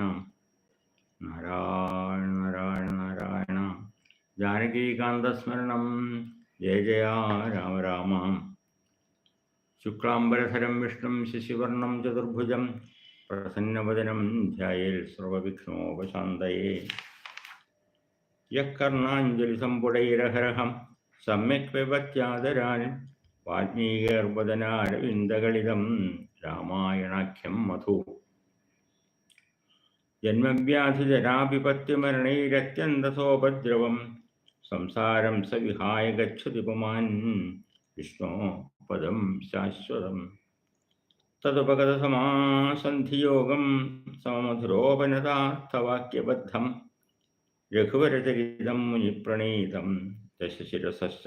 നാരായണ. നാരായണ നാരായണ ജാനകീകാന്തസ്മരണം ജയ ജയ രാമ രാമ. ശുക്ലാംബരധരം വിഷ്ണു ശശിവർണം ചതുർഭുജം. പ്രസന്നവദനം ധ്യായേൽ സർവവിഘ്നോപശാന്തയേ. യഃ കർണാഞ്ജലിസമ്പുടൈരഹരഹം സമ്യക് പിബത്യാദരാൻ വാൽമീകർവദനാരവിന്ദകളിതം രാമായണാഖ്യം മധു. ജന്മവ്യാധിജരാപിപത്യമരണൈരത്യന്തസോപദ്രവം സംസാരം സ വിഹായ ഗച്ഛതി പുമാൻ വിഷ്ണോ പദം ശാശ്വതം. തതുപഗതസമാസന്ധിയോഗം സമമധുരോപനതാർത്ഥവാക്യബദ്ധം. രഘുവരചരിതം മുനിപ്രണീതം. ദശശിരസശ്ച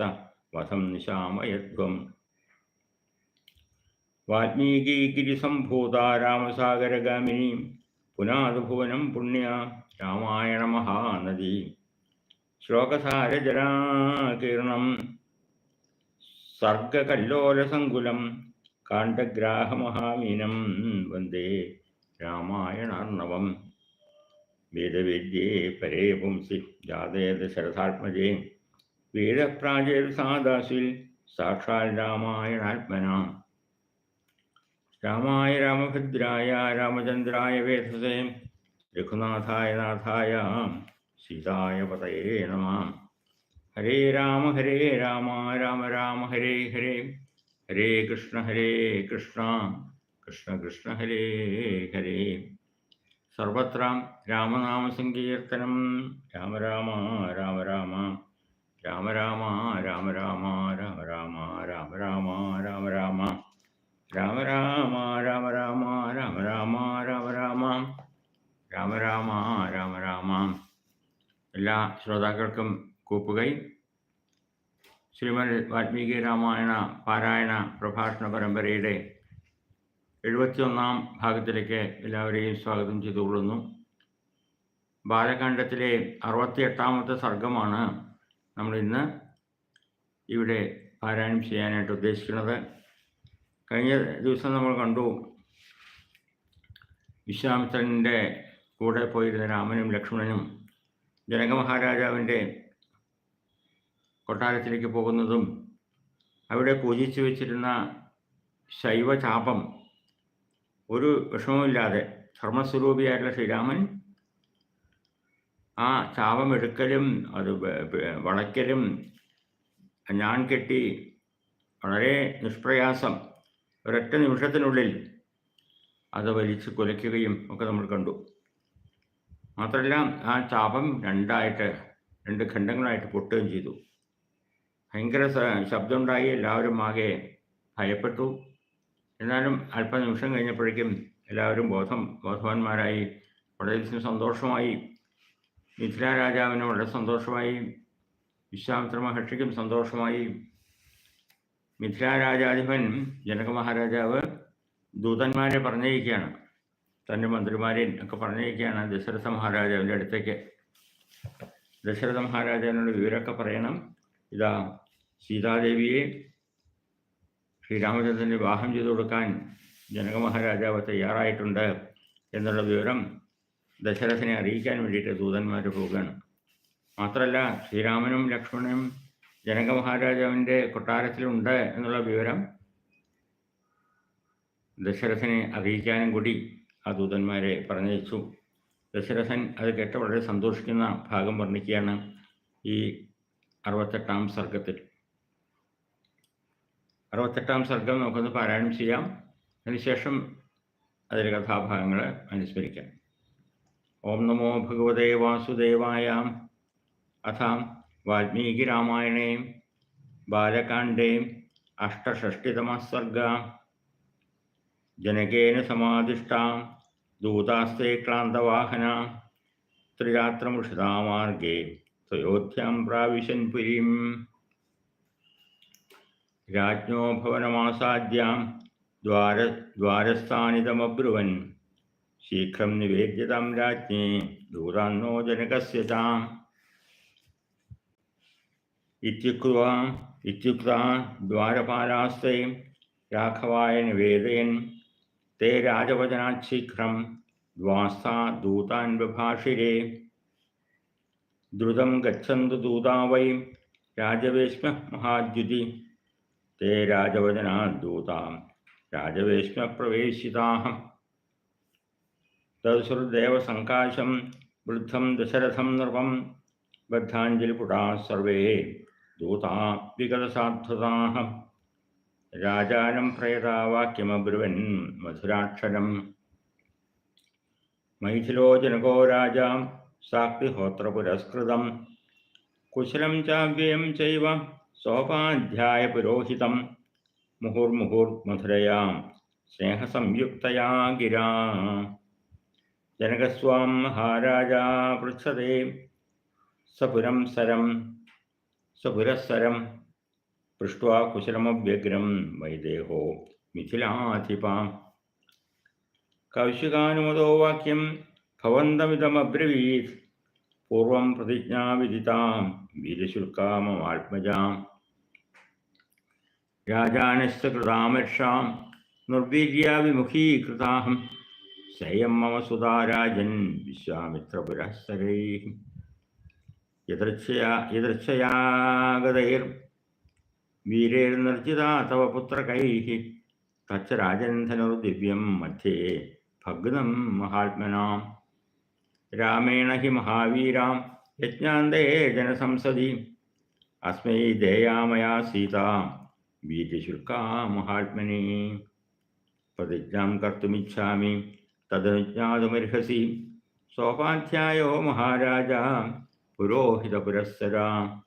വധം നിശാമയധ്വം. വാൽമീകിഗിരിസംഭൂതാ രാമസാഗരഗാമിനി പുനാതുഭുവനം പുണ്യ രാമായണ മഹാനദി. ശ്ലോകസാരജരാകീർണം. സർഗകല്ലോലസങ്കുലം. കാണ്ഡഗ്രാഹമഹാമീനം. വന്ദേ രാമായണാർണവം. വേദവേദ്യേ പരേ പുംസി. ജാതേ ദശരഥാത്മജേ. വേദപ്രാജേസാദാസിൽ സാക്ഷാൽ രാമായണാത്മനാം. രാമായ രാമഭദ്രായ രാമചന്ദ്രായ വേധസേ രഘുനാഥായ നാഥായ സീതായ പതയേ നമ ഹരേ രാമ ഹരേ രാമ രാമ രാമ ഹരേ ഹരേ ഹരേ കൃഷ്ണ ഹരേ കൃഷ്ണ കൃഷ്ണ കൃഷ്ണ ഹരേ ഹരേ സർവത്ര രാമനാമസങ്കീർത്തനം രാമ രാമ രാമ രാമ രാമ രാമ രാമ രാമ രാമ രാമ രാമ രാമ രാമ രാമ രാമ രാമ രാമ രാമ രാമ രാമ രാമ രാമ. രാമ രാമ രാമ രാമ. എല്ലാ ശ്രോതാക്കൾക്കും കൂപ്പുകൈ. ശ്രീമദ് വാൽമീകി രാമായണ പാരായണ പ്രഭാഷണ പരമ്പരയുടെ എഴുപത്തിയൊന്നാം ഭാഗത്തിലേക്ക് എല്ലാവരെയും സ്വാഗതം ചെയ്തുകൊള്ളുന്നു. ബാലകാണ്ഡത്തിലെ അറുപത്തിയെട്ടാമത്തെ സർഗമാണ് നമ്മൾ ഇന്ന് ഇവിടെ പാരായണം ചെയ്യാനായിട്ട് ഉദ്ദേശിക്കുന്നത്. കഴിഞ്ഞ ദിവസം നമ്മൾ കണ്ടു. വിശ്വാമിത്രന്റെ കൂടെ പോയിരുന്ന രാമനും ലക്ഷ്മണനും ജനകമഹാരാജാവിന്റെ കൊട്ടാരത്തിലേക്ക് പോകുന്നതും അവിടെ പൂജിച്ചു വെച്ചിരുന്ന ശൈവചാപം ഒരു വിഷമവുമില്ലാതെ ധർമ്മസ്വരൂപിയായിട്ടുള്ള ശ്രീരാമൻ ആ ചാപം എടുക്കലും അത് വളയ്ക്കലും ഞാൻ കെട്ടി വളരെ നിഷ്പ്രയാസം ഒരൊറ്റ നിമിഷത്തിനുള്ളിൽ അത് വലിച്ച് കുലയ്ക്കുകയും ഒക്കെ നമ്മൾ കണ്ടു. മാത്രമല്ല ആ ചാപം രണ്ടായിട്ട് രണ്ട് ഖണ്ഡങ്ങളായിട്ട് പൊട്ടുകയും ചെയ്തു. ഭയങ്കര ശബ്ദമുണ്ടായി. എല്ലാവരും ആകെ ഭയപ്പെട്ടു. എന്നാലും അല്പനിമിഷം കഴിഞ്ഞപ്പോഴേക്കും എല്ലാവരും ബോധം ബോധവാന്മാരായി. വളരെയധികം സന്തോഷമായി. മിഥില രാജാവിന് വളരെ സന്തോഷമായി. വിശ്വാമിത്ര മഹർഷിക്കും സന്തോഷമായി. മിഥില രാജാധിപൻ ജനക മഹാരാജാവ് ദൂതന്മാരെ പറഞ്ഞിരിക്കുകയാണ് തന്റെ മന്ത്രിമാരെ ഒക്കെ പറഞ്ഞിരിക്കുകയാണ് ദശരഥ മഹാരാജാവിന്റെ അടുത്തേക്ക്. ദശരഥ മഹാരാജാവിനോട് വിവരമൊക്കെ പറയണം. ഇതാ സീതാദേവിയെ ശ്രീരാമചന്ദ്രന് വിവാഹം ചെയ്തു കൊടുക്കാൻ ജനക മഹാരാജാവ് തയ്യാറായിട്ടുണ്ട് എന്നുള്ള വിവരം ദശരഥനെ അറിയിക്കാൻ വേണ്ടിയിട്ട് ദൂതന്മാർ പോവുകയാണ്. മാത്രമല്ല ശ്രീരാമനും ലക്ഷ്മണനും ജനക മഹാരാജാവിന്റെ കൊട്ടാരത്തിലുണ്ട് എന്നുള്ള വിവരം ദശരഥനെ അറിയിക്കാനും കൂടി ആ ദൂതന്മാരെ പറഞ്ഞയച്ചു. ദശരഥൻ അത് കേട്ട വളരെ സന്തോഷിക്കുന്ന ഭാഗം വർണിക്കുകയാണ് ഈ അറുപത്തെട്ടാം സർഗത്തിൽ. അറുപത്തെട്ടാം സർഗം നമുക്കൊന്ന് പാരായണം ചെയ്യാം. അതിനുശേഷം അതിലെ കഥാഭാഗങ്ങൾ അനുസ്മരിക്കാം. ഓം നമോ ഭഗവതേ വാസുദേവായ അഥ. वाल्मीकिरामायणे बालकांडे अष्टषष्टितमः सर्ग। जनकेन सामिष्टा दूतास्ते क्लान्तवाहना त्रिरात्रमुषितामार्गे तयोध्यां प्राविशन् पुरीं राज्ञो भवनमासाद्यां द्वार द्वारस्थानितमब्रुवन् शीघ्रं निवेद्यतां राज्ञे दूरान्नो जनक से इत्युक्त्वा इत्युक्ता द्वारपालास्ते राघवाय निवेदयन्। ते राजवचनात् शीघ्रं द्वास्ता दूतान् बभाषिरे द्रुतं गच्छन्तु दूता वै राजवेश्मः महाद्युति ते राजवचनात् दूता राजवेश्मप्रवेशिताः। तत्सुरदेवसङ्काशं वृद्धं दशरथं नृपं, बद्धाञ्जलिपुटाः सर्वे। दूतात्विकरसार्थताः राजानं प्रेतावाक्यमब्रुवन् मधुराक्षरम्। मैथिलो जनको राजा साक्तिहोत्रपुरस्कृतं कुशलं चाव्ययं चैव सोपाध्यायपुरोहितं मुहुर्मुहुर्मधुरयां स्नेहसंयुक्तया गिरा। जनकस्वां महाराजा पृच्छते, सपुरं सरं സപുരസ്സരം പൃഷ്ട്വാ കുശലമവ്യഗ്രം വൈദേഹോ മിഥിലാധിപാം. കൗശികാനുമതോ വാക്യം ഭവന്തമിതമബ്രവീത്. പൂർവം പ്രതിജ്ഞാവിദിതാം വീരശുൽക്കാമമാത്മജാം രാജാനശ്ച കൃതാമർഷാം നിർവീര്യാവിമുഖീകൃതാഹം സയം മമ സുതാരാജൻ രാജൻ വിശ്വാമിത്രപുരസ്സരൈः. യദൃച്ഛയാ യദൃച്ഛയാഗതൈർ വീരൈർനിർജിതാ തവ പുത്രകൈ തച്ച രാജന്ധനുർദിവ്യം മധ്യേ ഭഗ്നം മഹാത്മനാം രാമേണ ഹി മഹാവീരാം യജ്ഞാന്തേ ജനസംസദി. അസ്മൈ ദേയാമയാ സീത വീര്യശുൽക്കാ മഹാത്മനി പ്രതിജ്ഞാം കർത്തുമിച്ഛാമി തദനുജ്ഞാതുമർഹസി. സോപാധ്യായോ മഹാരാജ പുരോഹിതപുരസ്സരാ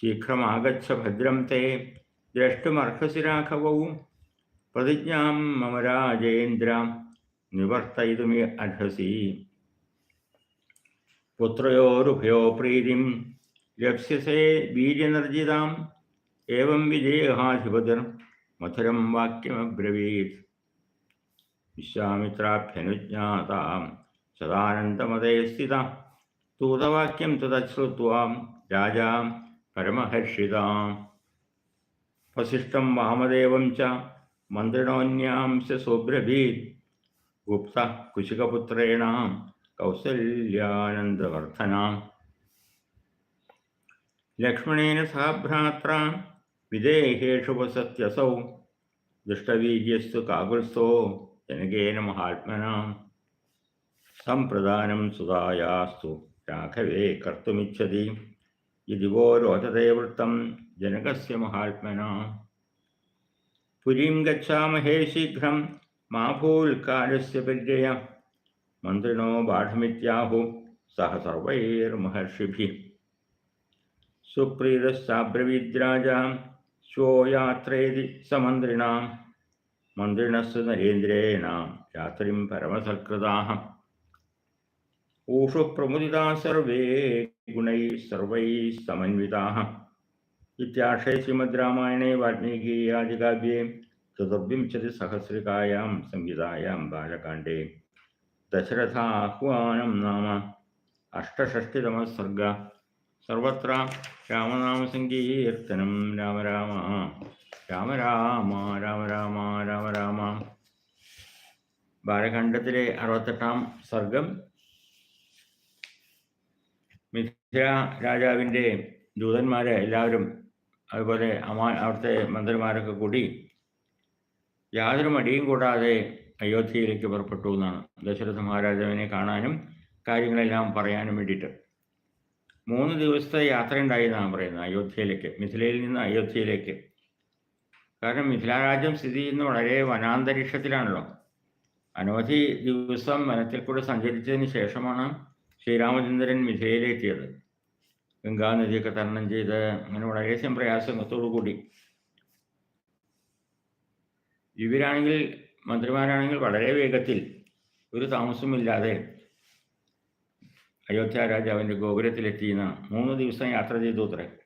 ശീഘ്രമാഗച്ഛ ഭദ്രം തേ. ദ്രഷ്ടുമർഹസി രാഘവവും പ്രതിജ്ഞാം മമ രാജേന്ദ്ര. നിവർത്തയിതുമി അർഹസി. പുത്രയോരുഭയോ പ്രീതിം ലക്ഷ്യസേ വീര്യനിർജിതാം. ഏവം വിജയഹാധിപതിർ മധുരം വാക്യമബ്രവീത്. വിശ്വാമിത്രാഭ്യനുജ്ഞാതാം സദാനന്ദമതേ സ്ഥിത. स्थूलवाक्यं तदश्रुत्वा राजा परमहर्षिता वसिष्ठं वामदेवं च मन्त्रिणोन्यां च सुब्रवीत् गुप्तः कुशिकपुत्रेणां कौसल्यानन्दवर्धनां लक्ष्मणेन सह भ्रात्रा विदेहेषु वसत्यसौ। दुष्टवीर्यस्तु काकुत्स्थो जनकेन महात्मनां सम्प्रदानं सुधायास्तु। രാഘവേ കർത്തുമിച്ഛതി ഇതിവോ രോചതേ വൃത്തം ജനകസ്യ മഹാത്മനാ പുരീം ഗച്ഛാമഹേ ശീഘ്രം മാ ഭൂൽക്കാലസ്യ പരിജയ മന്ത്രിണോ ബാഠമിത്യാഹു സഹ സർവൈർമഹർഷിഭിः സുപ്രീതശ്ചാബ്രവീദ്രാജാം സ്വോ യാത്രേതി സമന്ത്രിണാം മന്ത്രിണസ്സു നരേന്ദ്രേണ രാത്രിം പരമസൽകൃതാः ऊषु प्रमुदिता सर्वे गुणै सर्वैः समन्विताः इत्याशे श्रीमद्रामायणे वाल्मीकीयादिकाव्ये चतुर्विंशतिसहस्रिकायां संहितायां बालकाण्डे दशरथाह्वानं नाम अष्टषष्टितमः सर्ग सर्वत्र रामनामसङ्कीर्तनं राम राम രാമ രാമ രാമ രാമ രാമ രാമ ബാലഖണ്ഡത്തിലെ അറുപത്തെട്ടാം സർഗം രാജാവിന്റെ ദൂതന്മാരെ എല്ലാവരും അതുപോലെ അമാ അവിടുത്തെ മന്ത്രിമാരൊക്കെ കൂടി യാതൊരു മടിയും കൂടാതെ അയോധ്യയിലേക്ക് പുറപ്പെട്ടു എന്നാണ്. ദശരഥ മഹാരാജാവിനെ കാണാനും കാര്യങ്ങളെല്ലാം പറയാനും വേണ്ടിയിട്ട്. മൂന്ന് ദിവസത്തെ യാത്ര ഉണ്ടായി എന്നാണ് പറയുന്നത് അയോധ്യയിലേക്ക് മിഥിലയിൽ നിന്ന് അയോധ്യയിലേക്ക്. കാരണം മിഥിലാരാജ്യം സ്ഥിതി ചെയ്യുന്ന വളരെ വനാന്തരീക്ഷത്തിലാണല്ലോ. അനവധി ദിവസം വനത്തിൽ കൂടെ സഞ്ചരിച്ചതിന് ശേഷമാണ് ശ്രീരാമചന്ദ്രൻ മിഥിലയിലെത്തിയത് ഗംഗാനദിയൊക്കെ തരണം ചെയ്ത് അങ്ങനെ വളരെയധികം പ്രയാസത്തോടു കൂടി ഇവരാണെങ്കിൽ മന്ത്രിമാരാണെങ്കിൽ വളരെ വേഗത്തിൽ ഒരു താമസമില്ലാതെ അയോധ്യ രാജാവിന്റെ ഗോപുരത്തിലെത്തിയെന്ന മൂന്ന് ദിവസം യാത്ര ചെയ്തു അത്രേ.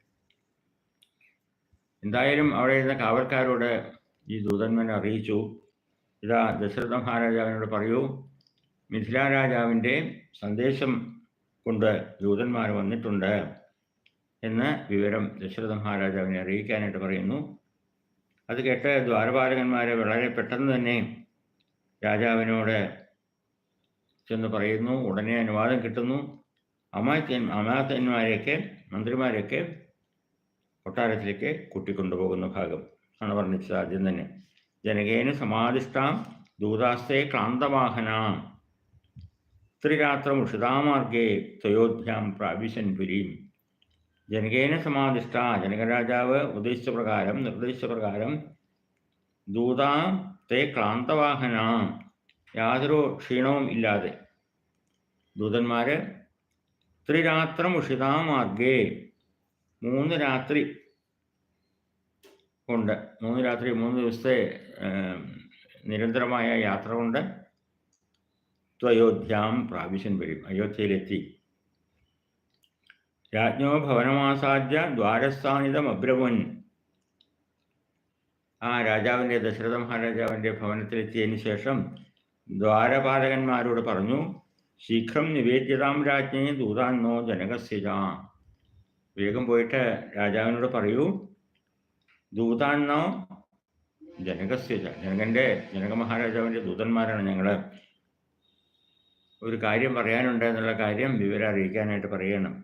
എന്തായാലും അവിടെ ഇരുന്ന കാവൽക്കാരോട് ഈ ദൂതന്മാർ അറിയിച്ചു. ഇതാ ദശരഥ മഹാരാജാവിനോട് പറയൂ മിഥില രാജാവിന്റെ സന്ദേശം കൊണ്ട് ദൂതന്മാർ വന്നിട്ടുണ്ട് എന്ന് വിവരം ദശരഥ മഹാരാജാവിനെ അറിയിക്കാനായിട്ട് പറയുന്നു. അത് കേട്ട് ദ്വാരപാലകന്മാരെ വളരെ പെട്ടെന്ന് തന്നെ രാജാവിനോട് ചെന്ന് പറയുന്നു. ഉടനെ അനുവാദം കിട്ടുന്നു. അമാത്യൻ അമാത്യന്മാരെയൊക്കെ മന്ത്രിമാരെയൊക്കെ കൊട്ടാരത്തിലേക്ക് കൂട്ടിക്കൊണ്ടുപോകുന്ന ഭാഗം ആണ് വർണിച്ചത് ആദ്യം തന്നെ. ജനകേന സമാധിഷ്ടാം ദൂതാസ്തേ ക്ലാന്തവാഹനാം. ത്രിരാത്രമുഷിതാമാർഗേ ത്വയോധ്യാം പ്രാവിശൻ പുരീം ജനകേന സമാധിഷ്ഠ ജനകരാജാവ് ഉദ്ദേശിച്ച പ്രകാരം നിർദ്ദേശിച്ച പ്രകാരം ദൂതാം തേ ക്ലാന്തവാഹനാം യാതൊരു ക്ഷീണവും ഇല്ലാതെ. ദൂതന്മാര് ത്രിരാത്രം ഉഷിതാമാർഗേ മൂന്ന് രാത്രി കൊണ്ട് മൂന്ന് രാത്രി മൂന്ന് ദിവസത്തെ നിരന്തരമായ യാത്ര കൊണ്ട് ത്വയോധ്യാം പ്രാവശ്യം വരും. അയോധ്യയിലെത്തി. രാജ്ഞോ ഭവനമാസാദ്യ ദ്വാരസ്ഥാനിതം അബ്രമുൻ ആ രാജാവിന്റെ ദശരഥ മഹാരാജാവിന്റെ ഭവനത്തിലെത്തിയതിന് ശേഷം ദ്വാരപാലകന്മാരോട് പറഞ്ഞു ശീഘ്രം നിവേദ്യതാം രാജ്ഞയെ ദൂതാന്നോ ജനകസ്യജ. വേഗം പോയിട്ട് രാജാവിനോട് പറയൂ ദൂതാന്നോ ജനകസ്യജ. ജനകന്റെ ജനക മഹാരാജാവിന്റെ ദൂതന്മാരാണ് ഞങ്ങൾ ഒരു കാര്യം പറയാനുണ്ട് എന്നുള്ള കാര്യം വിവരം അറിയിക്കാനായിട്ട് പറയണം.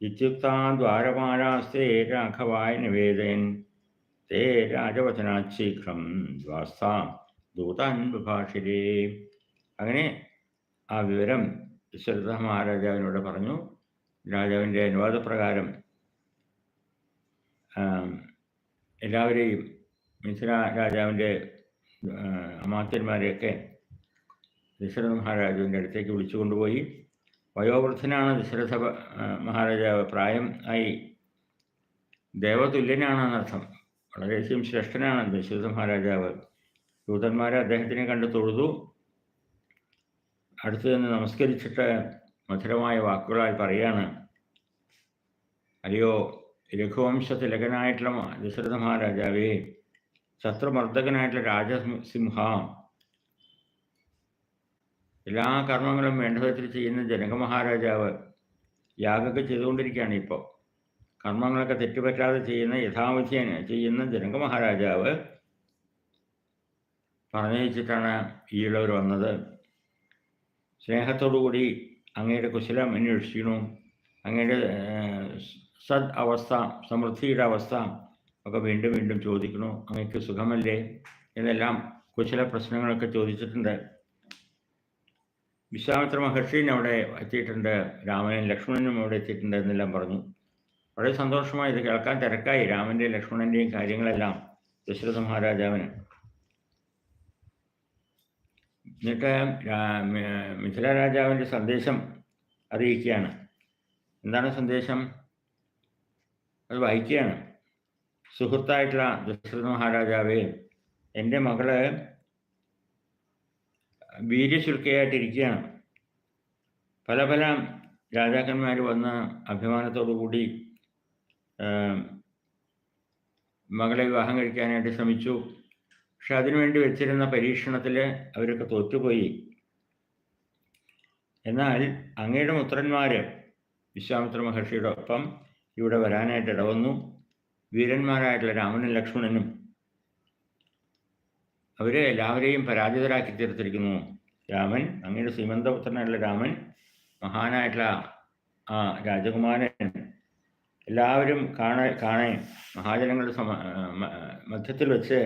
ഇത്യുക്താ ദ്വാരപാലാസ്തേ രാഘവായ നിവേദയൻ തേ രാജവചനാത് ശീഘ്രം ദ്വാസ്താം ദൂതാൻ വിഭാഷിരേ അങ്ങനെ ആ വിവരം ദശരഥ മഹാരാജാവിനോട് പറഞ്ഞു. രാജാവിന്റെ അനുവാദപ്രകാരം എല്ലാവരെയും മിഥുന രാജാവിന്റെ അമാത്യന്മാരെയൊക്കെ ദശരഥ മഹാരാജുവിന്റെ അടുത്തേക്ക് വിളിച്ചു കൊണ്ടുപോയി. വയോവൃദ്ധനാണ് ദശരഥ മഹാരാജാവ്. പ്രായം ആയി. ദേവതുല്യനാണെന്നർത്ഥം. വളരെയധികം ശ്രേഷ്ഠനാണ് ദശരഥ മഹാരാജാവ്. ദൂതന്മാരെ അദ്ദേഹത്തിനെ കണ്ട് തൊഴുതു. അടുത്തു നിന്ന് നമസ്കരിച്ചിട്ട് മധുരമായ വാക്കുകളാൽ പറയാണ്. അല്ലയോ രഘുവംശ തിലകനായിട്ടുള്ള ദശരഥ മഹാരാജാവേ ശത്രുമർദ്ദകനായിട്ടുള്ള രാജസിംഹ എല്ലാ കർമ്മങ്ങളും വേണ്ട വിധത്തിൽ ചെയ്യുന്ന ജനക മഹാരാജാവ് യാഗമൊക്കെ ചെയ്തുകൊണ്ടിരിക്കുകയാണ് ഇപ്പോൾ. കർമ്മങ്ങളൊക്കെ തെറ്റുപറ്റാതെ ചെയ്യുന്ന യഥാവിധി ചെയ്യുന്ന ജനക മഹാരാജാവ് പറഞ്ഞയച്ചിട്ടാണ് ഈയുള്ളവർ വന്നത്. സ്നേഹത്തോടുകൂടി അങ്ങയുടെ കുശലം അന്വേഷിക്കുന്നു. അങ്ങയുടെ സദ് അവസ്ഥ സമൃദ്ധിയുടെ അവസ്ഥ ഒക്കെ വീണ്ടും വീണ്ടും ചോദിക്കണു അങ്ങക്ക് സുഖമല്ലേ? എന്നെല്ലാം കുശല പ്രശ്നങ്ങളൊക്കെ ചോദിച്ചിട്ടുണ്ട്. വിശ്വാമിത്ര മഹർഷിയും അവിടെ എത്തിയിട്ടുണ്ട് രാമനും ലക്ഷ്മണനും അവിടെ എത്തിയിട്ടുണ്ട് എന്നെല്ലാം പറഞ്ഞു. വളരെ സന്തോഷമായി ഇത് കേൾക്കാൻ തിരക്കായി രാമന്റെയും ലക്ഷ്മണന്റെയും കാര്യങ്ങളെല്ലാം ദശരഥ മഹാരാജാവിന്. എന്നിട്ട് മിഥില രാജാവിന്റെ സന്ദേശം അറിയിക്കുകയാണ്. എന്താണ് സന്ദേശം? അത് വായിക്കുകയാണ്. സുഹൃത്തായിട്ടുള്ള ദശരഥ മഹാരാജാവേ എന്റെ മകൾ വീര്യശുൽക്കയായിട്ടിരിക്കുകയാണ്. പല പല രാജാക്കന്മാർ വന്ന അഭിമാനത്തോടു കൂടി ആം, മകളെ വിവാഹം കഴിക്കാനായിട്ട് ശ്രമിച്ചു. പക്ഷെ അതിനുവേണ്ടി വെച്ചിരുന്ന പരീക്ഷണത്തിൽ അവരൊക്കെ തോറ്റുപോയി. എന്നാൽ അങ്ങയുടെ പുത്രന്മാർ വിശ്വാമിത്ര മഹർഷിയുടെ ഒപ്പം ഇവിടെ വരാനായിട്ട് ഇടവന്നു. വീരന്മാരായിട്ടുള്ള രാമനും ലക്ഷ്മണനും അവരെ എല്ലാവരെയും പരാജിതരാക്കി തീർത്തിരിക്കുന്നു. രാമൻ അങ്ങയുടെ ശ്രീമന്തപുത്രനായുള്ള രാമൻ മഹാനായിട്ടുള്ള ആ രാജകുമാരൻ എല്ലാവരും കാണ കാണെ മഹാജനങ്ങളുടെ സമ മധ്യത്തിൽ വെച്ച്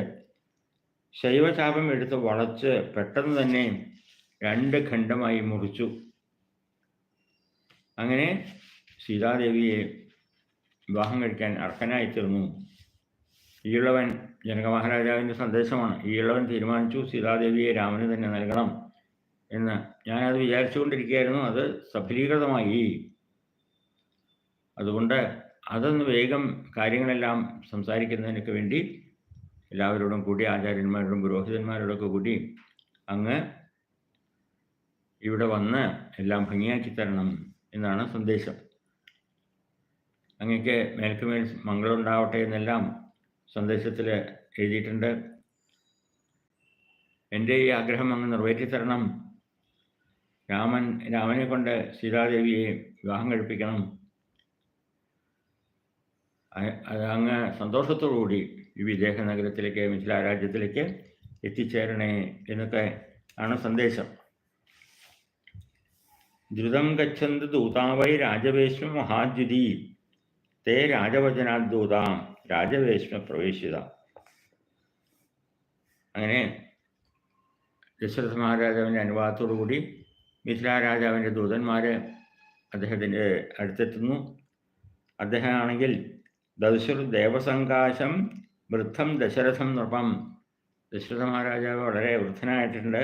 ശൈവചാപം എടുത്ത് വളച്ച് പെട്ടെന്ന് തന്നെ രണ്ട് ഖണ്ഡമായി മുറിച്ചു. അങ്ങനെ സീതാദേവിയെ വിവാഹം കഴിക്കാൻ അർഹനായി തീർന്നു ഈളവൻ ജനക മഹാരാജാവിന്റെ സന്ദേശമാണ് ഈളവൻ തീരുമാനിച്ചു. സീതാദേവിയെ രാമന് തന്നെ നൽകണം എന്ന് ഞാനത് വിചാരിച്ചുകൊണ്ടിരിക്കുകയായിരുന്നു. അത് സഫലീകൃതമായി. അതുകൊണ്ട് അതൊന്ന് വേഗം കാര്യങ്ങളെല്ലാം സംസാരിക്കുന്നതിനൊക്കെ വേണ്ടി എല്ലാവരോടും കൂടി ആചാര്യന്മാരോടും പുരോഹിതന്മാരോടൊക്കെ കൂടി അങ്ങ് ഇവിടെ വന്ന് എല്ലാം ഭംഗിയാക്കി തരണം എന്നാണ് സന്ദേശം. അങ്ങക്ക് മേൽക്കുമേൽ മംഗളം ഉണ്ടാവട്ടെ എന്നെല്ലാം സന്ദേശത്തിൽ എഴുതിയിട്ടുണ്ട്. എന്റെ ഈ ആഗ്രഹം അങ്ങ് നിറവേറ്റിത്തരണം. രാമൻ രാമനെ കൊണ്ട് സീതാദേവിയെ വിവാഹം കഴിപ്പിക്കണം. അങ്ങ് സന്തോഷത്തോടുകൂടി ഈ വിദേഹ നഗരത്തിലേക്ക് മിഥില രാജ്യത്തിലേക്ക് എത്തിച്ചേരണേ എന്നൊക്കെ ആണ് സന്ദേശം. ദ്രുതം ഗച്ഛന്ത് ദൂതാവൈ രാജവേശ്മ മഹാദ്യുതി. തേ രാജവചനാദ്ദൂതാം രാജവേശ്മ പ്രവേശിത. അങ്ങനെ ദശരഥ മഹാരാജാവിന്റെ അനുവാദത്തോടു കൂടി മിഥില രാജാവിന്റെ ദൂതന്മാർ അദ്ദേഹത്തിന്റെ അടുത്തെത്തുന്നു. അദ്ദേഹമാണെങ്കിൽ ദശുർ ദേവസങ്കാശം വൃദ്ധം ദശരഥം നൃപം ദശരഥ മഹാരാജാവ് വളരെ വൃദ്ധനായിട്ടുണ്ട്.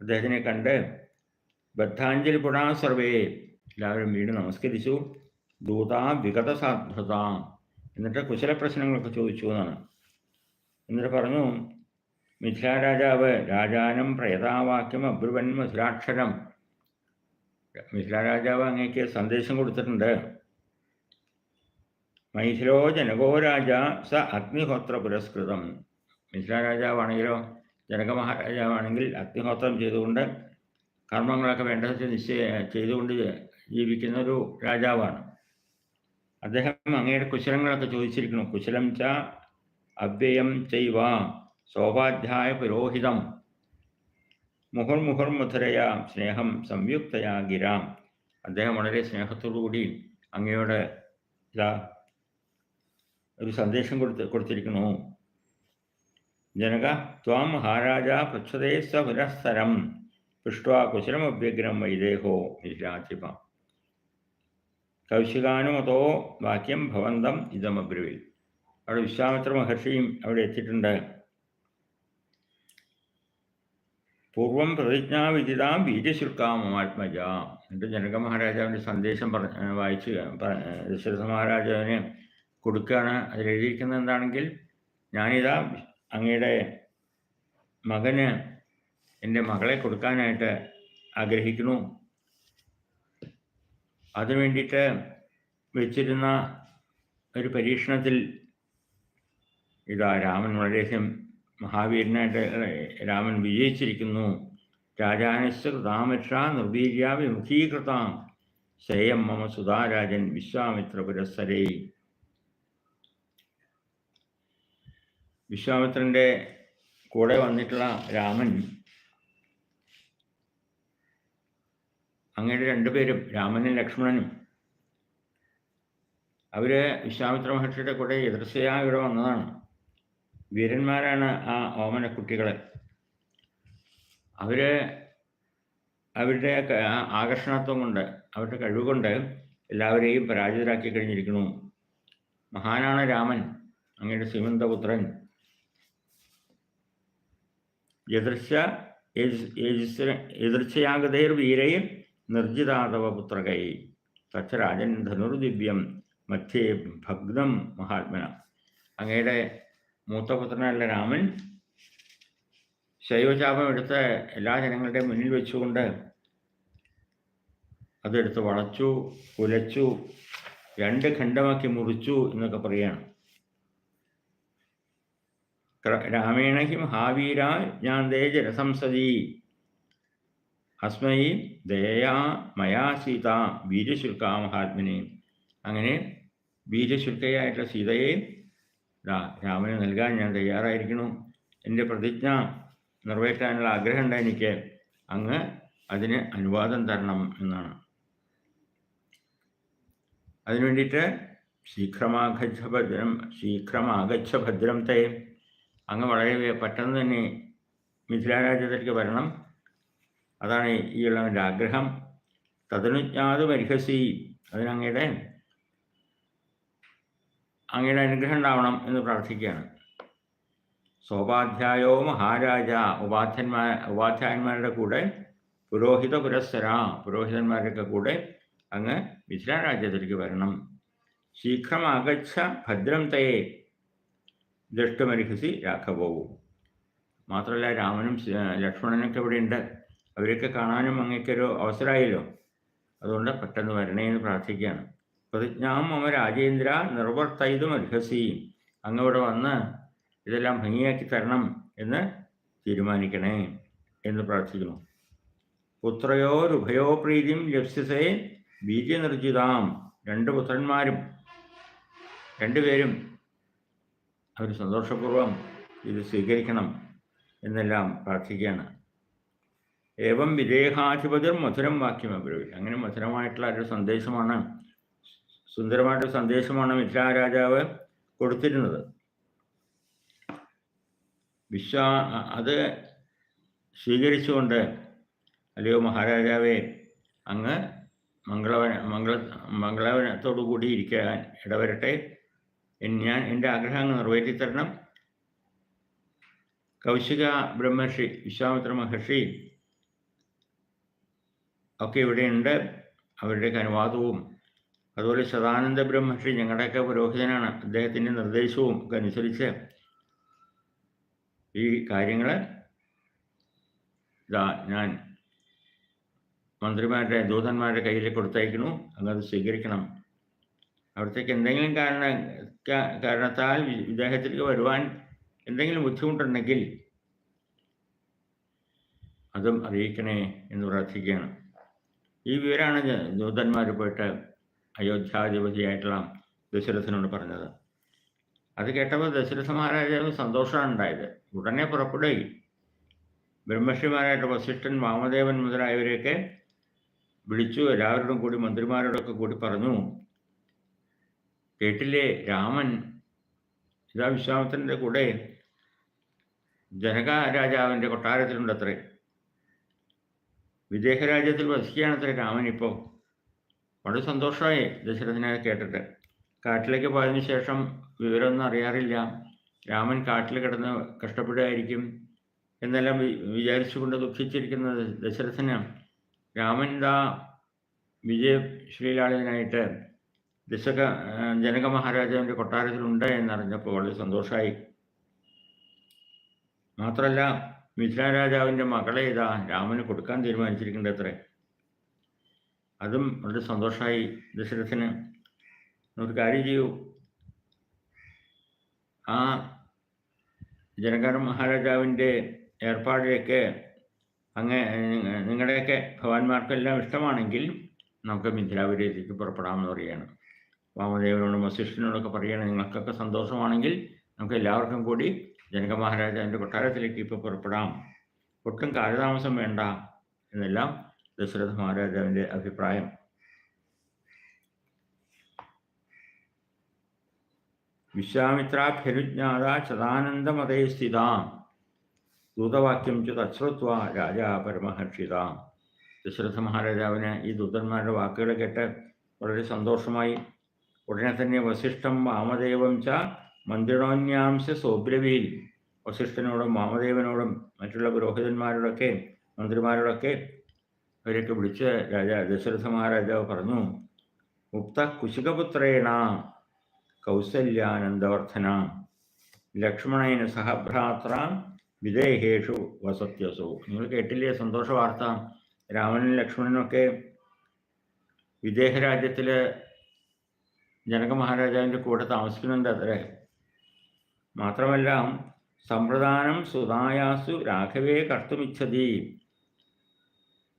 അദ്ദേഹത്തിനെ കണ്ട് ബദ്ധാഞ്ജലി പുടാ സർവേ എല്ലാവരും വീണ്ടും നമസ്കരിച്ചു. ദൂതാം വിഗത സാധ്യത എന്നിട്ട് കുശല പ്രശ്നങ്ങളൊക്കെ ചോദിച്ചു എന്നാണ്. എന്നിട്ട് പറഞ്ഞു മിഥിലാരാജാവ് രാജാനം പ്രേതാവാക്യം അബ്രുവൻ മധുരാക്ഷരം മിഥിലാരാജാവ് അങ്ങേക്ക് സന്ദേശം കൊടുത്തിട്ടുണ്ട്. മൈഥിലോ ജനകോ രാജ സ അഗ്നിഹോത്ര പുരസ്കൃതം. മിഥിലാരാജാവാണെങ്കിലോ ജനക മഹാരാജാവാണെങ്കിൽ അഗ്നിഹോത്രം ചെയ്തുകൊണ്ട് കർമ്മങ്ങളൊക്കെ വേണ്ടത് നിശ്ചയ ചെയ്തുകൊണ്ട് ജീവിക്കുന്ന ഒരു രാജാവാണ്. അദ്ദേഹം അങ്ങയുടെ കുശലങ്ങളൊക്കെ ചോദിച്ചിരിക്കുന്നു. കുശലം ച അവ്യയം ചെയ്വ സോപാധ്യായ പുരോഹിതം മുഹുർമുഹുർ മധുരയാ സ്നേഹം സംയുക്തയാ ഗിരാം. അദ്ദേഹം വളരെ സ്നേഹത്തോടുകൂടി അങ്ങയോട് ഇതാ ഒരു സന്ദേശം കൊടുത്ത് കൊടുത്തിരിക്കുന്നു. ജനക ത്വാം മഹാരാജ പൃച്ഛതേ സ പുരസ്സരം പൃഷ്ട്വാ കുശലമഭ്യഗ്രം വൈദേഹോ നിരാധിപ കൗശികാനുമതോ വാക്യം ഭവന്തം ഇതമബ്രുവിൽ. അവിടെ വിശ്വാമിത്ര മഹർഷിയും അവിടെ എത്തിയിട്ടുണ്ട്. പൂർവം പ്രതിജ്ഞാവിദിതാം ബീജശുൽക്കാമാത്മജ എന്നിട്ട് ജനക മഹാരാജാവിന്റെ സന്ദേശം പറ വായിച്ച് ദശരഥ മഹാരാജാവിന് കൊടുക്കുകയാണ്. അതിലെഴുതിയിരിക്കുന്നത് എന്താണെങ്കിൽ ഞാനിതാ അങ്ങയുടെ മകന് എന്റെ മകളെ കൊടുക്കാനായിട്ട് ആഗ്രഹിക്കുന്നു. അതിനു വേണ്ടിയിട്ട് വെച്ചിരുന്ന ഒരു പരീക്ഷണത്തിൽ ഇതാ രാമൻ വളരെയധികം മഹാവീരനായിട്ട് രാമൻ വിജയിച്ചിരിക്കുന്നു. രാജാനശ്ച കൃതാമക്ഷ ശ്രേയം മമ സുധാരാജൻ വിശ്വാമിത്ര പുരസ്സരേ വിശ്വാമിത്രന്റെ കൂടെ വന്നിട്ടുള്ള രാമൻ അങ്ങനെ രണ്ടുപേരും രാമനും ലക്ഷ്മണനും. അവർ വിശ്വാമിത്ര മഹർഷിയുടെ കൂടെ എതിർച്ചയാ ഇവിടെ വന്നതാണ്. വീരന്മാരാണ് ആ ഓമന കുട്ടികളെ അവർ അവരുടെ ആകർഷണത്വം കൊണ്ട് അവരുടെ കഴിവുകൊണ്ട് എല്ലാവരെയും പരാജിതരാക്കി കഴിഞ്ഞിരിക്കുന്നു. മഹാനാണ് രാമൻ അങ്ങയുടെ ശ്രീമന്തപുത്രൻ. എതിർച്ച എതിർച്ചയാഗതേർ വീരയും നിർജിതാതവ പുത്രകൈ തച്ചരാജൻ ധനുർദിവ്യം മധ്യേ ഭഗ്നം മഹാത്മന. അങ്ങയുടെ മൂത്തപുത്രനല്ല രാമൻ ശൈവചാപം എടുത്ത് എല്ലാ ജനങ്ങളുടെയും മുന്നിൽ വെച്ചുകൊണ്ട് അതെടുത്ത് വളച്ചു കുലച്ചു രണ്ട് ഖണ്ഡമാക്കി മുറിച്ചു എന്നൊക്കെ പറയാണ് രാമേണ ഹിം ഹാവീരാ ഞാൻ ദേ ജനസംസദി. അസ്മൈ ദയാ മയാ സീത വീര്യശുൽക്ക മഹാത്മനെ അങ്ങനെ വീര്യശുൽക്കയായിട്ടുള്ള സീതയെ രാമന് നൽകാൻ ഞാൻ തയ്യാറായിരിക്കുന്നു. എന്റെ പ്രതിജ്ഞ നിറവേറ്റാനുള്ള ആഗ്രഹമുണ്ട് എനിക്ക്? അങ്ങ് അതിന് അനുവാദം തരണം എന്നാണ്. അതിനു വേണ്ടിയിട്ട് ശീഘ്രമാഗച്ഛ ഭദ്രം ശീഘ്രമാഗച്ഛ ഭദ്രം തേ. അങ്ങ് വളരെ പെട്ടെന്ന് തന്നെ മിഥിലാരാജ്യത്തിലേക്ക് വരണം. അതാണ് ഈ ഉള്ളവന്റെ ആഗ്രഹം. തദനുജ്ഞാത് പരിഹസി അതിനങ്ങയുടെ അങ്ങയുടെ അനുഗ്രഹം ഉണ്ടാവണം എന്ന് പ്രാർത്ഥിക്കുകയാണ്. സോപാധ്യായോ മഹാരാജ ഉപാധ്യന്മാർ ഉപാധ്യായന്മാരുടെ കൂടെ പുരോഹിത പുരസ്സര പുരോഹിതന്മാരുടെ കൂടെ അങ്ങ് മിഥില രാജ്യത്തിലേക്ക് വരണം. അകച്ച ഭദ്രം തയെ ദൃഷ്ടമരിഹസി രാഘവവും മാത്രമല്ല രാമനും ലക്ഷ്മണനൊക്കെ ഇവിടെ ഉണ്ട് അവരൊക്കെ കാണാനും അങ്ങേക്കൊരു അവസരമായല്ലോ. അതുകൊണ്ട് പെട്ടെന്ന് വരണേ എന്ന് പ്രാർത്ഥിക്കുകയാണ്. പ്രതിജ്ഞാം മമ രാജേന്ദ്ര നിർവർത്തയിതും അർഹസി. അങ്ങവിടെ വന്ന് ഇതെല്ലാം ഭംഗിയാക്കി തരണം എന്ന് തീരുമാനിക്കണേ എന്ന് പ്രാർത്ഥിക്കുന്നു. പുത്രയോ രുഭയോ പ്രീതിയും ലപ്സ്യസേ ബീജനിർജിതാം. രണ്ട് പുത്രന്മാരും രണ്ടുപേരും അവർ സന്തോഷപൂർവം ഇത് സ്വീകരിക്കണം എന്നെല്ലാം പ്രാർത്ഥിക്കുകയാണ്. ഏവം വിദേഹാധിപതിർ മധുരം വാക്യം അബ്രവി അങ്ങനെ മധുരമായിട്ടുള്ള ഒരു സന്ദേശമാണ് സുന്ദരമായിട്ടൊരു സന്ദേശമാണ് മിഥിലാ രാജാവ് കൊടുത്തിരുന്നത്. വിശ്വാ അത് സ്വീകരിച്ചുകൊണ്ട് അല്ലയോ മഹാരാജാവേ അങ്ങ് മംഗളവന മംഗള മംഗളവനത്തോടു കൂടി ഇരിക്കാൻ ഇടവരട്ടെ. ഞാൻ എന്റെ ആഗ്രഹം അങ്ങ് നിറവേറ്റി കൗശിക ബ്രഹ്മർഷി വിശ്വാമിത്ര മഹർഷി ഒക്കെ ഇവിടെയുണ്ട്. അവരുടെയൊക്കെ അനുവാദവും. അതുപോലെ സദാനന്ദ ബ്രഹ്മർഷി ഞങ്ങളുടെയൊക്കെ പുരോഹിതനാണ്. അദ്ദേഹത്തിന്റെ നിർദ്ദേശവും ഒക്കെ അനുസരിച്ച് ഈ കാര്യങ്ങൾ ഇതാ ഞാൻ മന്ത്രിമാരുടെ ദൂതന്മാരുടെ കയ്യിൽ കൊടുത്തയക്കുന്നു. അങ്ങനെ സ്വീകരിക്കണം. അവിടത്തേക്ക് എന്തെങ്കിലും കാരണ കാരണത്താൽ വിദേഹത്തിലേക്ക് വരുവാൻ എന്തെങ്കിലും ബുദ്ധിമുട്ടുണ്ടെങ്കിൽ അതും അറിയിക്കണേ എന്ന് പ്രാർത്ഥിക്കുകയാണ്. ഈ വിവരമാണ് ദൂതന്മാർ പോയിട്ട് അയോധ്യാധിപതിയായിട്ടുള്ള ദശരഥനോട് പറഞ്ഞത്. അത് കേട്ടപ്പോൾ ദശരഥ മഹാരാജാവ് സന്തോഷമാണ് ഉണ്ടായത്. ഉടനെ പുറപ്പെടുകയും ബ്രഹ്മർഷിമാരായിട്ട് വസിഷ്ഠൻ വാമദേവൻ മുതലായവരെയൊക്കെ വിളിച്ചു എല്ലാവരോടും കൂടി മന്ത്രിമാരോടൊക്കെ കൂടി പറഞ്ഞു കേട്ടില്ലേ രാമൻ? ഇതാ കൂടെ ജനക രാജാവിന്റെ കൊട്ടാരത്തിലുണ്ടത്രേ. വിദേഹരാജ്യത്തിൽ രാമൻ ഇപ്പോൾ. വളരെ സന്തോഷമായി ദശരഥനെ കേട്ടിട്ട്. കാട്ടിലേക്ക് പോയതിന് ശേഷം വിവരമൊന്നും അറിയാറില്ല. രാമൻ കാട്ടിൽ കിടന്ന് കഷ്ടപ്പെടുകയായിരിക്കും എന്നെല്ലാം വിചാരിച്ചുകൊണ്ട് ദുഃഖിച്ചിരിക്കുന്ന ദശരഥന്. രാമൻ ദാ വിജയ ശ്രീലാളിതനായിട്ട് ദശക ജനക മഹാരാജാവിന്റെ കൊട്ടാരത്തിലുണ്ട് എന്നറിഞ്ഞപ്പോൾ വളരെ സന്തോഷമായി. മാത്രമല്ല മിഥില രാജാവിന്റെ മകളെ ഇതാ രാമന് കൊടുക്കാൻ തീരുമാനിച്ചിരിക്കേണ്ടത് അത്രേ അതും വളരെ സന്തോഷമായി ദശരഥന് ഒരു കാര്യം ചെയ്യൂ. ആ ജനകാര മഹാരാജാവിന്റെ ഏർപ്പാടിലേക്ക് അങ്ങ് നിങ്ങളുടെയൊക്കെ ഭവാന്മാർക്കെല്ലാം ഇഷ്ടമാണെങ്കിൽ നമുക്ക് മിഥിലാപുരത്തേക്ക് പുറപ്പെടാമെന്ന് പറയുകയാണ്. വാമദേവനോടും വസിഷ്ഠനോടൊക്കെ പറയുകയാണ്. നിങ്ങൾക്കൊക്കെ സന്തോഷമാണെങ്കിൽ നമുക്ക് എല്ലാവർക്കും കൂടി ജനക മഹാരാജാവിന്റെ കൊട്ടാരത്തിലേക്ക് ഇപ്പോൾ പുറപ്പെടാം. ഒട്ടും കാലതാമസം വേണ്ട എന്നെല്ലാം ദശരഥ മഹാരാജാവിന്റെ അഭിപ്രായം. വിശ്വാമിത്രാഭ്യനുജ്ഞാത ചതാനന്ദമതേ സ്ഥിതാം ദൂതവാക്യം ചു തശ്രുത്വ രാജാ പരമഹർഷിതാം. ദശരഥ മഹാരാജാവിന് ഈ ദൂതന്മാരുടെ വാക്കുകൾ കേട്ട് വളരെ സന്തോഷമായി. ഉടനെ തന്നെ വസിഷ്ഠം വാമദേവം ച മന്ത്രിണോന്യാംശ സോബ്രവിയിൽ വസിഷ്ഠനോടും വാമദേവനോടും മറ്റുള്ള പുരോഹിതന്മാരോടൊക്കെ മന്ത്രിമാരോടൊക്കെ അവരൊക്കെ വിളിച്ച് രാജാ ദശരഥ മഹാരാജാവ് പറഞ്ഞു മുക്ത കുശികപുത്രേണ കൗസല്യാനന്ദവർദ്ധന ലക്ഷ്മണേന സഹഭ്രാത്ര വിദേഹേഷു വസത്യസു. നിങ്ങൾ കേട്ടില്ലേ സന്തോഷ വാർത്ത? രാമനും ലക്ഷ്മണനൊക്കെ വിദേഹ ജനക മഹാരാജാവിന്റെ കൂടെ താമസിക്കുന്നുണ്ട്. അത്രേ മാത്രമല്ല സമ്പ്രദാനം സുതായാസു രാഘവേ കർത്തുമിച്ഛതി.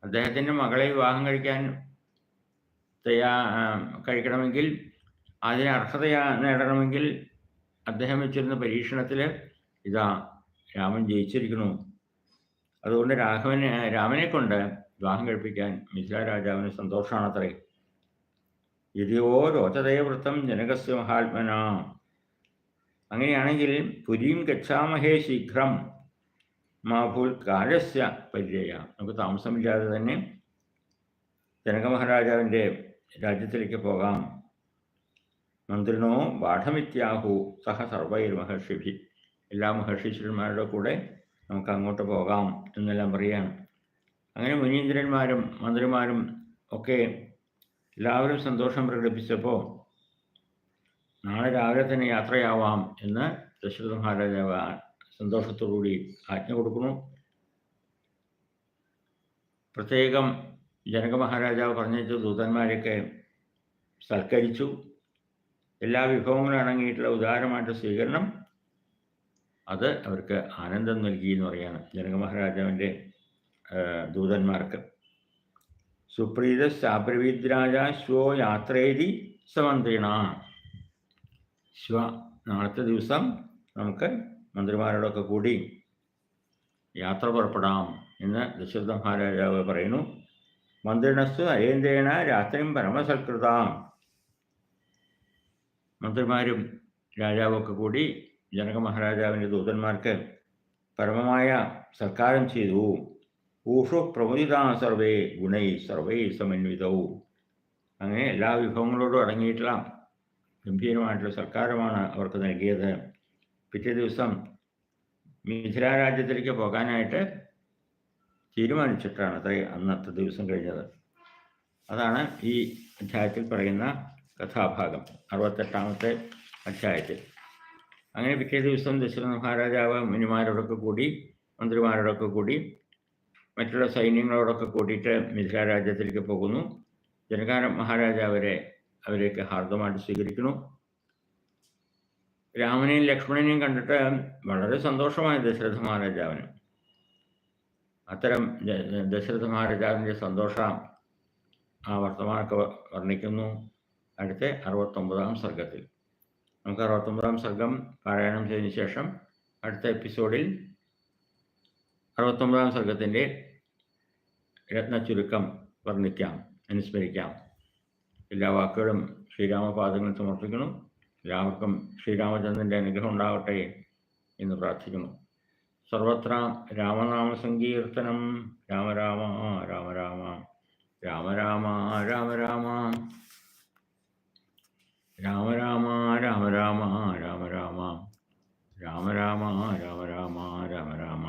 അദ്ദേഹത്തിന്റെ മകളെ വിവാഹം കഴിക്കാൻ തയ്യാ കഴിക്കണമെങ്കിൽ അതിന് അർഹത നേടണമെങ്കിൽ അദ്ദേഹം വെച്ചിരുന്ന പരീക്ഷണത്തിൽ ഇതാ രാമൻ ജയിച്ചിരിക്കുന്നു. അതുകൊണ്ട് രാഘവനെ രാമനെ കൊണ്ട് വിവാഹം കഴിപ്പിക്കാൻ മിഥില രാജാവിന് സന്തോഷമാണത്രേ രോചതയ രോചതയവൃത്തം ജനകസ്യ മഹാത്മന. അങ്ങനെയാണെങ്കിൽ പുരീം ഗച്ഛാമഹേ ശീഘ്രം മാഭൂൽ കാലസ്യ പര്യയ നമുക്ക് താമസമില്ലാതെ തന്നെ ജനക മഹാരാജാവിന്റെ രാജ്യത്തിലേക്ക് പോകാം. മന്ത്രിനോ ബാഠമിത്യാഹു സഹ സർവൈർ മഹർഷിഭി. എല്ലാ മഹർഷീശ്വരന്മാരുടെ കൂടെ നമുക്ക് അങ്ങോട്ട് പോകാം എന്നെല്ലാം പറയാണ് അങ്ങനെ മുനീന്ദ്രന്മാരും മന്ത്രിമാരും ഒക്കെ എല്ലാവരും സന്തോഷം പ്രകടിപ്പിച്ചപ്പോൾ നാളെ രാവിലെ തന്നെ യാത്രയാവാം എന്ന് ദശരഥ മഹാരാജാവ് സന്തോഷത്തോടുകൂടി ആജ്ഞ കൊടുക്കുന്നു. പ്രത്യേകം ജനക മഹാരാജാവ് പറഞ്ഞിട്ട് ദൂതന്മാരെയൊക്കെ സൽക്കരിച്ചു. എല്ലാ വിഭവങ്ങളും അടങ്ങിയിട്ടുള്ള ഉദാരമായിട്ട് സ്വീകരണം. അത് അവർക്ക് ആനന്ദം നൽകി എന്ന് പറയാണ് ജനക മഹാരാജാവിന്റെ ദൂതന്മാർക്ക്. സുപ്രീത ശാബ്രവീദ്രാജ ശ്വോ യാത്രേരി സമന്ത്രിണ ശ്വ നാളത്തെ ദിവസം നമുക്ക് മന്ത്രിമാരോടൊക്കെ കൂടി യാത്ര പുറപ്പെടാം എന്ന് ദശരഥ മഹാരാജാവ് പറയുന്നു. മന്ത്രിണസ്തു അയേന്ദ്രേണ രാത്രിയും പരമസൽകൃതാം. മന്ത്രിമാരും രാജാവൊക്കെ കൂടി ജനക മഹാരാജാവിന്റെ ദൂതന്മാർക്ക് പരമമായ സൽക്കാരം ചെയ്തു. ഊഷു പ്രമുദിത സർവേ ഗുണൈ സർവേ സമന്വിതവും അങ്ങനെ എല്ലാ വിഭവങ്ങളോടും അടങ്ങിയിട്ടുള്ള ഗംഭീരമായിട്ടുള്ള സർക്കാരുമാണ് അവർക്ക് നൽകിയത്. പിറ്റേ ദിവസം മിഥില രാജ്യത്തിലേക്ക് പോകാനായിട്ട് തീരുമാനിച്ചിട്ടാണ് അത്ര അന്നത്തെ ദിവസം കഴിഞ്ഞത്. അതാണ് ഈ അധ്യായത്തിൽ പറയുന്ന കഥാഭാഗം അറുപത്തെട്ടാമത്തെ അധ്യായത്തിൽ. അങ്ങനെ പിറ്റേ ദിവസം ദശരഥ മഹാരാജാവ് മുനിമാരോടൊക്കെ കൂടി മന്ത്രിമാരോടൊക്കെ കൂടി മറ്റുള്ള സൈന്യങ്ങളോടൊക്കെ കൂടിയിട്ട് മിഥില രാജ്യത്തിലേക്ക് പോകുന്നു. ജനകാര മഹാരാജാവരെ അവരെയൊക്കെ ഹാർദമായിട്ട് സ്വീകരിക്കുന്നു. രാമനെയും ലക്ഷ്മണനെയും കണ്ടിട്ട് വളരെ സന്തോഷമായ ദശരഥ മഹാരാജാവിന്. അത്തരം ദശരഥ മഹാരാജാവിന്റെ സന്തോഷം ആ വർത്തമാനമൊക്കെ വർണിക്കുന്നു. അടുത്ത അറുപത്തൊമ്പതാം സർഗത്തിൽ നമുക്ക് അറുപത്തൊമ്പതാം സർഗം പാരായണം ചെയ്തതിന് ശേഷം അടുത്ത എപ്പിസോഡിൽ അറുപത്തൊമ്പതാം സർഗത്തിന്റെ രത്ന ചുരുക്കം വർണിക്കാം അനുസ്മരിക്കാം. എല്ലാ വാക്കുകളും ശ്രീരാമപാദങ്ങൾ സമർപ്പിക്കുന്നു എല്ലാവർക്കും ശ്രീരാമചന്ദ്രന്റെ അനുഗ്രഹം ഉണ്ടാവട്ടെ എന്ന് പ്രാർത്ഥിക്കുന്നു. സർവത്ര രാമനാമ സങ്കീർത്തനം രാമ രാമ രാമ രാമ രാമ രാമ രാമ രാമ. രാമ രാമ രാമ രാമ രാമ രാമ. രാമ രാമ രാമ രാമ രാമ രാമ.